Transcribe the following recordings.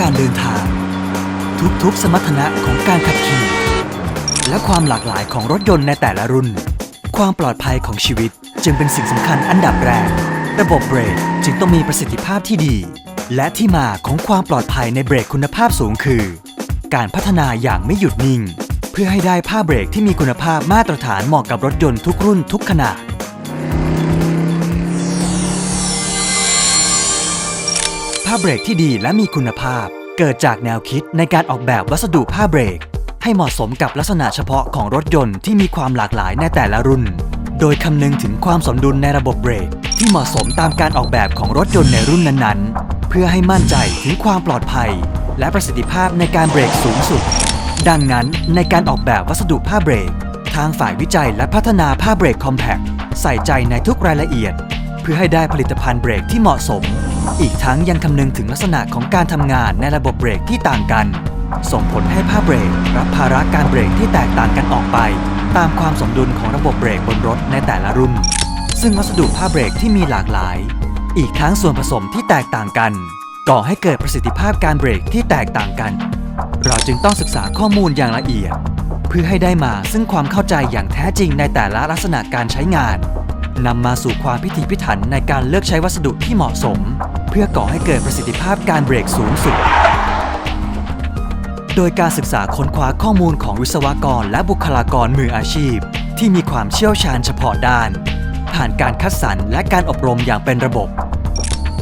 การเดินทาง ทุกๆ สมรรถนะของการขับขี่ และความหลากหลายของรถยนต์ในแต่ละรุ่น ความปลอดภัยของชีวิตจึงเป็นสิ่งสำคัญอันดับแรก ระบบเบรกจึงต้องมีประสิทธิภาพที่ดี และที่มาของความปลอดภัยในเบรกคุณภาพสูงคือ การพัฒนาอย่างไม่หยุดนิ่ง เพื่อให้ได้ผ้าเบรกที่มีคุณภาพมาตรฐานเหมาะกับรถยนต์ทุกรุ่นทุกขนาด ผ้าเบรกที่ดีและมีคุณภาพ เกิดจากแนวคิดในการออกแบบวัสดุผ้าเบรก ให้เหมาะสมกับลักษณะเฉพาะของรถยนต์ที่มีความหลากหลายในแต่ละรุ่น โดยคำนึงถึงความสมดุลในระบบเบรก ที่เหมาะสมตามการออกแบบของรถยนต์ในรุ่นนั้นๆ เพื่อให้มั่นใจถึงความปลอดภัย และประสิทธิภาพในการเบรกสูงสุด ดังนั้นในการออกแบบวัสดุผ้าเบรก ทางฝ่ายวิจัยและพัฒนาผ้าเบรกคอมแพคใส่ใจในทุกรายละเอียด เพื่อให้ได้ผลิตภัณฑ์เบรกที่เหมาะสม อีกทั้งยังคำนึงถึงลักษณะของการทำงานในระบบเบรกที่ต่างกัน ส่งผลให้ผ้าเบรกรับภาระการเบรกที่แตกต่างกันออกไป ตามความสมดุลของระบบเบรกบนรถในแต่ละรุ่น ซึ่งวัสดุผ้าเบรกที่มีหลากหลาย อีกทั้งส่วนผสมที่แตกต่างกันก่อให้เกิดประสิทธิภาพการเบรกที่แตกต่างกัน เราจึงต้องศึกษาข้อมูลอย่างละเอียด เพื่อให้ได้มาซึ่งความเข้าใจอย่างแท้จริงในแต่ละลักษณะการใช้งานนำมาสู่ความพิถีพิถันในการเลือกใช้วัสดุที่เหมาะสม เพื่อก่อให้เกิดประสิทธิภาพการเบรกสูงสุด โดยการศึกษาค้นคว้าข้อมูลของวิศวกรและบุคลากรมืออาชีพ ที่มีความเชี่ยวชาญเฉพาะด้าน ผ่านการคัดสรรและการอบรมอย่างเป็นระบบ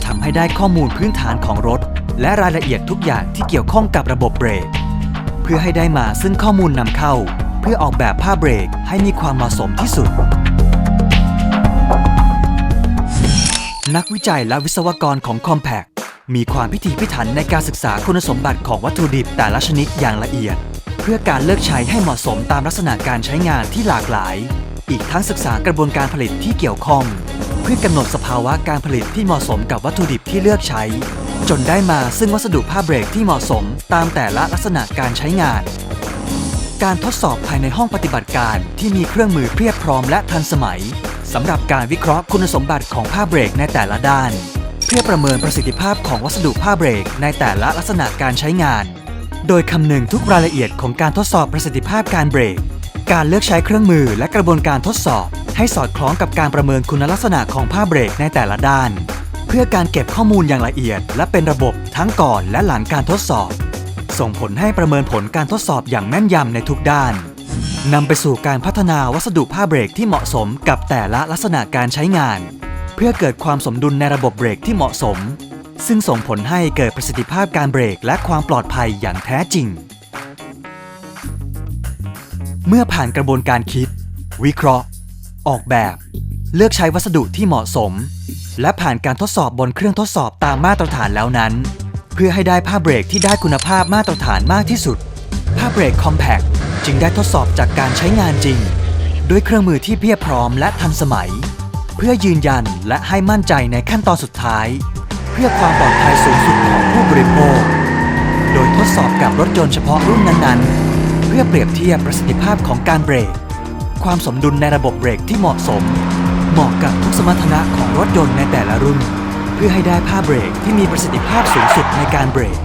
ทำให้ได้ข้อมูลพื้นฐานของรถ และรายละเอียดทุกอย่างที่เกี่ยวข้องกับระบบเบรก เพื่อให้ได้มาซึ่งข้อมูลนำเข้า เพื่อออกแบบผ้าเบรกให้มีความเหมาะสมที่สุด นักวิจัยและวิศวกรของ Compact มีความพิถีพิถันในการศึกษาคุณสมบัติของวัตถุดิบแต่ละชนิดอย่างละเอียด เพื่อการเลือกใช้ให้เหมาะสมตามลักษณะการใช้งานที่หลากหลาย อีกทั้งศึกษากระบวนการผลิตที่เกี่ยวข้อง เพื่อกำหนดสภาวะการผลิตที่เหมาะสมกับวัตถุดิบที่เลือกใช้ จนได้มาซึ่งวัสดุผ้าเบรกที่เหมาะสมตามแต่ละลักษณะการใช้งาน การทดสอบภายในห้องปฏิบัติการที่มีเครื่องมือเพียบพร้อมและทันสมัยสำหรับการวิเคราะห์คุณสมบัติของผ้าเบรกในแต่ละด้าน เพื่อประเมินประสิทธิภาพของวัสดุผ้าเบรกในแต่ละลักษณะการใช้งาน โดยคำนึงทุกรายละเอียดของการทดสอบประสิทธิภาพการเบรก การเลือกใช้เครื่องมือและกระบวนการทดสอบ ให้สอดคล้องกับการประเมินคุณลักษณะของผ้าเบรกในแต่ละด้าน เพื่อการเก็บข้อมูลอย่างละเอียด และเป็นระบบทั้งก่อนและหลังการทดสอบ ส่งผลให้ประเมินผลการทดสอบอย่างแม่นยำในทุกด้านนำไปสู่การพัฒนาวัสดุผ้าเบรกที่เหมาะสมกับแต่ละลักษณะการใช้งาน เพื่อเกิดความสมดุลในระบบเบรกที่เหมาะสม ซึ่งส่งผลให้เกิดประสิทธิภาพการเบรกและความปลอดภัยอย่างแท้จริง เมื่อผ่านกระบวนการคิด วิเคราะห์ ออกแบบ เลือกใช้วัสดุที่เหมาะสม และผ่านการทดสอบบนเครื่องทดสอบตามมาตรฐานแล้วนั้น พื่อให้ได้ผ้าเบรกที่ได้คุณภาพมาตรฐานมากที่สุด ผ้าเบรกคอมแพคจึงได้ทดสอบจากการใช้งานจริง ด้วยเครื่องมือที่เพียบพร้อมและทันสมัย เพื่อยืนยันและให้มั่นใจในขั้นตอนสุดท้าย เพื่อความปลอดภัยสูงสุดของผู้บริโภค โดยทดสอบกับรถยนต์เฉพาะรุ่นนั้นๆ เพื่อเปรียบเทียบประสิทธิภาพของการเบรก ความสมดุลในระบบเบรกที่เหมาะสม เหมาะกับทุกสมรรถนะของรถยนต์ในแต่ละรุ่น พื่อให้ได้ผ้าเบรกที่มีประสิทธิภาพสูงสุดในการเบรก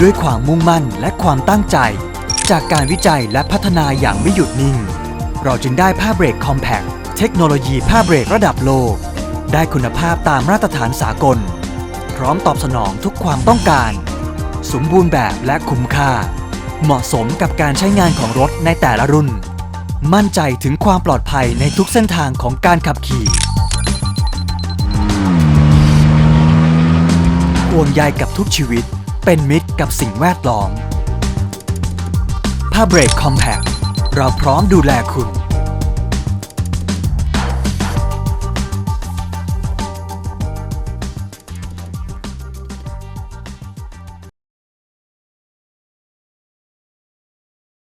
ด้วยความมุ่งมั่นและความตั้งใจ จากการวิจัยและพัฒนาอย่างไม่หยุดนิ่ง เราจึงได้ผ้าเบรกคอมแพคเทคโนโลยีผ้าเบรกระดับโลก ได้คุณภาพตามมาตรฐานสากล พร้อมตอบสนองทุกความต้องการ สมบูรณ์แบบและคุ้มค่า เหมาะสมกับการใช้งานของรถในแต่ละรุ่น มั่นใจถึงความปลอดภัยในทุกเส้นทางของการขับขี่ห่วงใยกับทุกชีวิต เป็นมิตรกับสิ่งแวดล้อมผ้าเบรกคอมแพคเราพร้อมดูแลคุณ